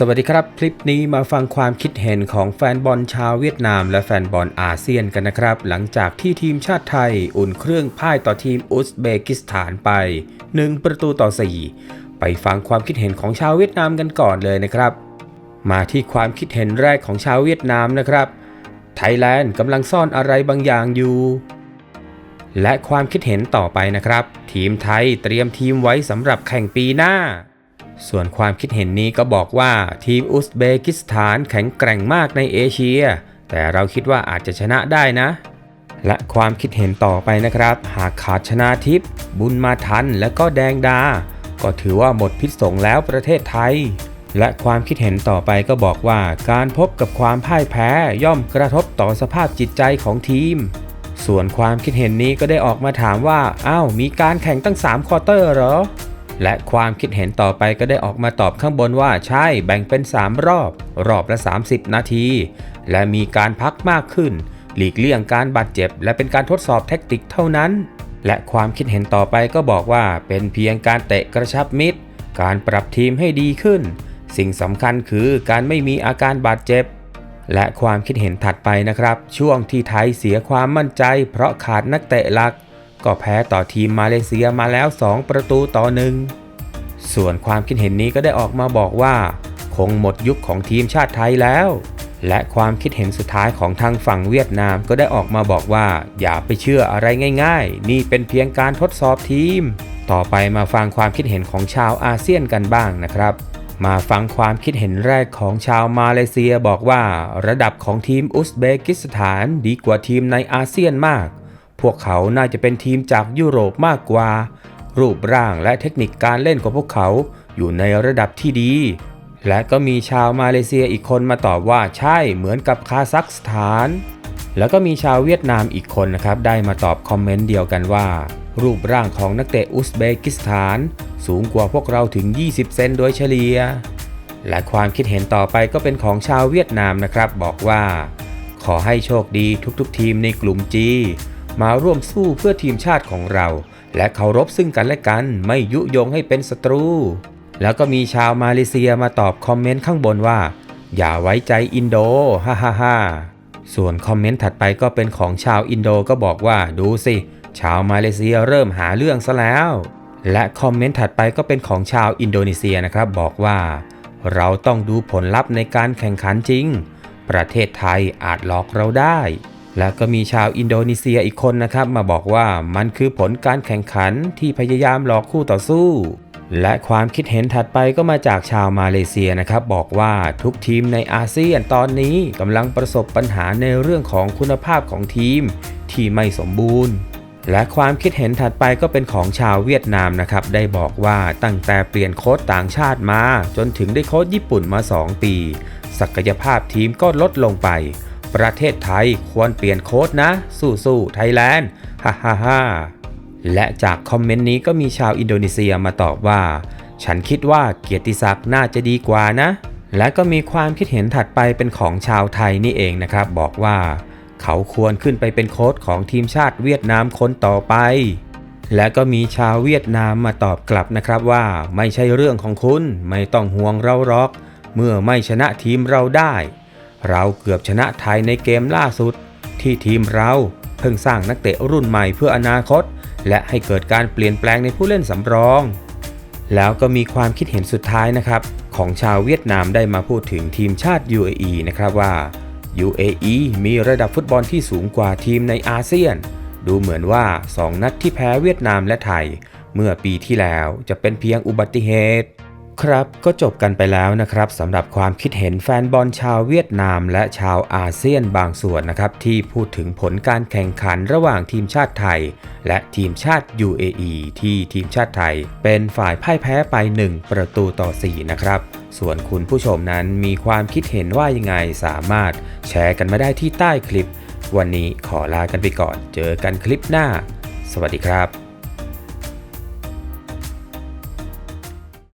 สวัสดีครับ คลิปนี้มาฟังความคิดเห็นของแฟนบอลชาวเวียดนามและแฟนบอลอาเซียนกันนะครับ หลังจากที่ทีมชาติไทยอุ่นเครื่องพ่ายต่อทีมอุซเบกิสถานไป 1 ประตูต่อ 4 ไปฟังความคิดเห็นของชาวเวียดนามกันก่อนเลยนะครับ มาที่ความคิดเห็นแรกของชาวเวียดนามนะครับ ไทยแลนด์กำลังซ่อนอะไรบางอย่างอยู่ และความคิดเห็นต่อไปนะครับ ทีมไทยเตรียมทีมไว้สำหรับแข่งปีหน้า ส่วนความคิดเห็นนี้ก็บอกว่าทีมอุซเบกิสถานแข็งแกร่งมากในเอเชีย แต่เราคิดว่าอาจจะชนะได้นะ และความคิดเห็นต่อไปนะครับ หากขาดชนาทิพย์บุญมาทันและก็แดงดา ก็ถือว่าหมดพิษสงแล้วประเทศไทย และความคิดเห็นต่อไปก็บอกว่าการพบกับความพ่ายแพ้ย่อมกระทบต่อสภาพจิตใจของทีม ส่วนความคิดเห็นนี้ก็ได้ออกมาถามว่าอ้าวมีการแข่งตั้ง3ควอเตอร์เหรอ และความคิดเห็นต่อไปก็ได้ออกมาตอบข้างบนว่าใช่แบ่งเป็น 3 รอบ รอบละ 30 นาที และมีการพักมากขึ้น หลีกเลี่ยงการบาดเจ็บ และเป็นการทดสอบแทคติกเท่านั้น และความคิดเห็นต่อไปก็บอกว่าเป็นเพียงการเตะกระชับมิตร การปรับทีมให้ดีขึ้น สิ่งสำคัญคือการไม่มีอาการบาดเจ็บ และความคิดเห็นถัดไปนะครับ ช่วงที่ไทยเสียความมั่นใจ เพราะขาดนักเตะหลัก ก็แพ้ต่อทีมมาเลเซียมาแล้ว 2 ประตูต่อหนึ่งส่วนความคิดเห็นนี้ก็ได้ออกมาบอกว่า คงหมดยุคของทีมชาติไทยแล้ว และความคิดเห็นสุดท้ายของทางฝั่งเวียดนามก็ได้ออกมาบอกว่า อย่าไปเชื่ออะไรง่าย ๆ นี่เป็นเพียงการทดสอบทีม ต่อไปมาฟังความคิดเห็นของชาวอาเซียนกันบ้างนะครับ มาฟังความคิดเห็นแรกของชาวมาเลเซียบอกว่า ระดับของทีมอุซเบกิสถานดีกว่าทีมในอาเซียนมาก พวกเขาน่าจะเป็นทีมจากยุโรปมากกว่า รูปร่างและเทคนิคการเล่นของพวกเขาอยู่ในระดับที่ดี และก็มีชาวมาเลเซียอีกคนมาตอบว่าใช่เหมือนกับคาซัคสถาน แล้วก็มีชาวเวียดนามอีกคนนะครับได้มาตอบคอมเมนต์เดียวกันว่า รูปร่างของนักเตะอุซเบกิสถาน สูงกว่าพวกเราถึง 20 เซนโดยเฉลี่ยและความคิดเห็นต่อไปก็เป็นของชาวเวียดนามนะครับ บอกว่า ขอให้โชคดีทุกๆ ทีมในกลุ่ม G มาร่วมสู้เพื่อทีมชาติของเรา และเคารพซึ่งกันและกันไม่ยุยงให้เป็นศัตรู แล้วก็มีชาวมาเลเซียมาตอบคอมเมนต์ข้างบนว่า อย่าไว้ใจอินโดฮ่าฮ่าฮ่าส่วนคอมเมนต์ถัดไปก็เป็นของชาวอินโดก็บอกว่าดูสิ ชาวมาเลเซียเริ่มหาเรื่องซะแล้ว และคอมเมนต์ถัดไปก็เป็นของชาวอินโดนีเซียนะครับบอกว่า เราต้องดูผลลัพธ์ในการแข่งขันจริง ประเทศไทยอาจหลอกเราได้ และก็มีชาวอินโดนีเซียอีกคนนะครับ มาบอกว่ามันคือผลการแข่งขันที่พยายามหลอกคู่ต่อสู้ และความคิดเห็นถัดไปก็มาจากชาวมาเลเซียนะครับ บอกว่าทุกทีมในอาเซียนตอนนี้กำลังประสบปัญหาในเรื่องของคุณภาพของทีม ที่ไม่สมบูรณ์และความคิดเห็นถัดไปก็เป็นของชาวเวียดนามนะครับ ได้บอกว่าตั้งแต่เปลี่ยนโค้ชต่างชาติมา จนถึงได้โค้ชญี่ปุ่นมา 2 ปี ศักยภาพทีมก็ลดลงไป ประเทศไทยควรเปลี่ยนโค้ชนะ สู้ๆไทยแลนด์ฮ่าฮ่าฮ่าและจากคอมเมนต์นี้ก็มีชาวอินโดนีเซียมาตอบว่า ฉันคิดว่าเกียรติศักดิ์น่าจะดีกว่านะ และก็มีความคิดเห็นถัดไปเป็นของชาวไทยนี่เองนะครับ บอกว่า เขาควรขึ้นไปเป็นโค้ชของทีมชาติเวียดนามคนต่อไป และก็มีชาวเวียดนามมาตอบกลับนะครับว่า ไม่ใช่เรื่องของคุณ ไม่ต้องห่วงเราหรอก เมื่อไม่ชนะทีมเราได้ เราเกือบชนะไทยในเกมล่าสุด ที่ทีมเราเพิ่งสร้างนักเตะรุ่นใหม่เพื่ออนาคต และให้เกิดการเปลี่ยนแปลงในผู้เล่นสำรอง แล้วก็มีความคิดเห็นสุดท้ายนะครับ ของชาวเวียดนามได้มาพูดถึงทีมชาติ UAE นะครับว่า UAE มีระดับฟุตบอลที่สูงกว่าทีมในอาเซียน ดูเหมือนว่า 2 นัดที่แพ้เวียดนามและไทย เมื่อปีที่แล้วจะเป็นเพียงอุบัติเหตุ ครับก็จบกันไปแล้วนะครับสำหรับความคิดเห็นแฟนบอลชาวเวียดนามและชาวอาเซียนบางส่วนนะครับที่พูดถึงผลการแข่งขันระหว่างทีมชาติไทย และทีมชาติ UAE ที่ทีมชาติไทย เป็นฝ่ายพ่ายแพ้ไป 1 ประตูต่อ 4 นะครับส่วนคุณผู้ชมนั้นมีความคิดเห็นว่ายังไงสามารถแชร์กันมาได้ที่ใต้คลิป วันนี้ขอลากันไปก่อน เจอกันคลิปหน้า สวัสดีครับ